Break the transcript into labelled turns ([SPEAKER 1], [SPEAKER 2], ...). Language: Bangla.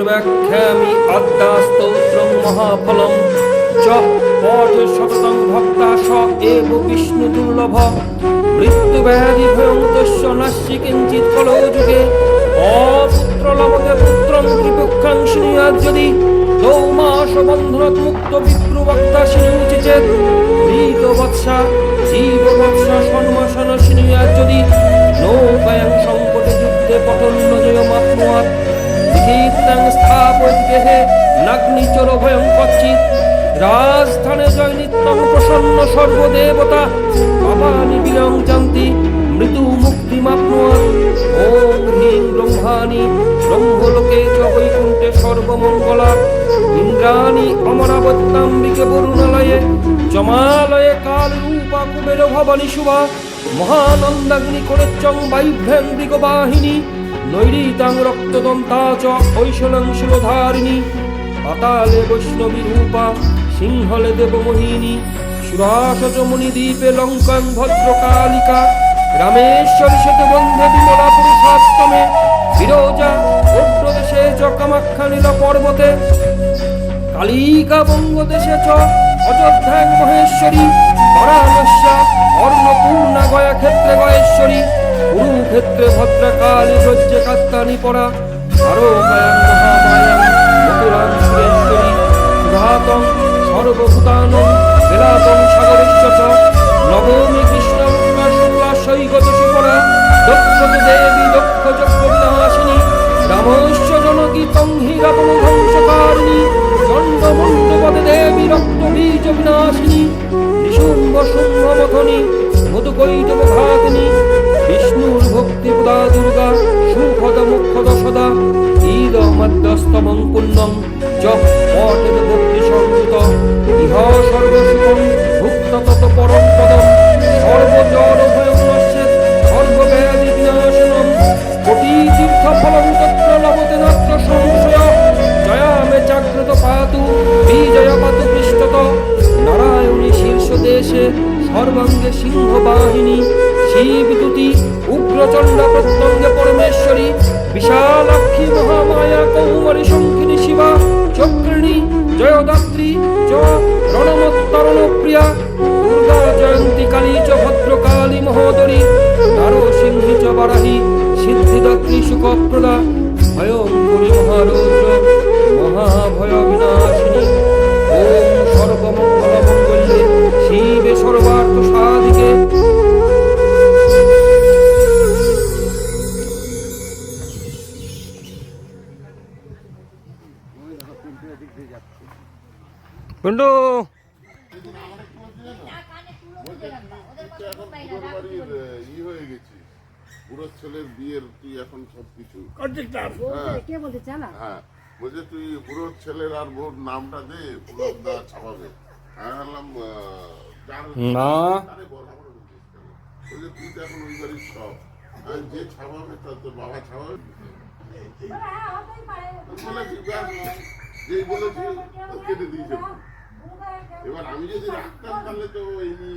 [SPEAKER 1] প্রব্যাখ্যামি আদ্যাস্তোত্রং মহাফলম। চ, পঠ শততং ভক্তা স, এব বিষ্ণু দুর্লভ। মৃত্যুব্যাধি ভয়ং তস্য নাস্যি কিঞ্চিৎ ফলো যুগে। অপুত্র লভতে পুত্রং ত্রিপক্ষাং শুনিয়াৎ যদি দৌ মাস বন্ধনত মুক্ত বিপ্রবক্তা শুনিউচি চেত মৃত বৎসা জীব বৎসা সন্মাসন গেহে নাগ্নিচর ভয়ং কচ্চিৎ। রাজস্থানে জয় নিত্যং প্রসন্ন সর্বদেবতা। পাপানি বিলং জান্তি মৃত্যু মুক্তি মাপ্নুয়াৎ ওম হ্রিং ব্রহ্মাণি, ব্রহ্মলোকে চ বৈকুণ্ঠে সর্বমঙ্গলা। ইন্দ্রাণি অমরাবত্যাম্বিকে বরুণালয়ে, জমালয়ে কাল রূপা কুবের ভবানী শুভা মহানন্দাগ্নি করেচ্চং বাইভ্যাং মৃগবাহিনী নৈরীতাং রক্তদন্তা চ ঐশলং শিরধারিণী। পাতালে বৈষ্ণবী রূপা, সিংহলে দেবমোহিনী। সুরাস চমনি দ্বীপে লঙ্কাং ভদ্রকালিকা। রামেশ্বরী বন্ধে বিমলা পুরুষাস্তমে। বিরোজা অগ্রদেশে চ নীল পর্বতে। কালিকা বঙ্গদেশে চ অযোধ্যাং মহেশ্বরী। গয়া ক্ষেত্রে গয়েশ্বরী। কুরুক্ষেত্রে ভদ্রকালী ব্রজ্যে কাত্তানি পরা আরোকায়াং মহামায়াং মথুরাং সুরেশ্বরী নবমী কৃষ্ণ শুক্লা সৈগত সুপরা দেবী দক্ষ যজ্ঞ বিনাশিনী রামস্য জনগীতং হি রাবণ ধ্বংসকারিণী দেবী রক্ত বীজ বিনাশিনী মথনী প্রদা দুর্গা, সুখদ, মুখদ, সদা। ঈদ মধ্যস্তমং পুণ্যং চ পঠেদ ভক্তি সংযুত ইহ সর্বসুখং ভুক্ত তত পরম পদম। সর্বজর ভয়ং নশ্যেৎ সর্বব্যাধি বিনাশনম কোটি তীর্থ ফলং তত্র লভতে নাত্র সংশয়। জাগ্রত পাতু বিজয় পাতু পৃষ্ঠত নারায়ণী শীর্ষ দেশে সর্বাঙ্গে সিংহ বাহিনী শিবদূতি উগ্রচণ্ড প্রত্যঙ্গে পরমেশ্বরী বিশালাক্ষী মহামায়া কৌমারী শঙ্খিনী শিবা চক্রিণী জয়দাত্রী চ প্রিয়া দুর্গা জয়ন্তী কালী চ ভদ্রকালী মহোদরী চ বারাহী সিদ্ধিদাত্রী সুখপ্রদা ভয়ঙ্করী মহারৌদ্র
[SPEAKER 2] বাড়ির হয়ে বুড়ো ছেলের বিয়ের তুই এখন সব কিছু হ্যাঁ
[SPEAKER 3] কে বলতে চালা?
[SPEAKER 2] বলছে তুই বুড়ো ছেলের আর বোর নামটা দে পুরো। ছাপাবে আমি ভাবলাম
[SPEAKER 1] না
[SPEAKER 2] আরে বলছিস বলছে তুই তো এখন ওই বাড়ির সব যে ছাপাবে তার তোর বাবা ছাপাবে বলেছি, ব্যাস, যেই বলেছি কেটে দিয়েছে। এবার আমি যদি রাখতাম তাহলে তো এই নিয়ে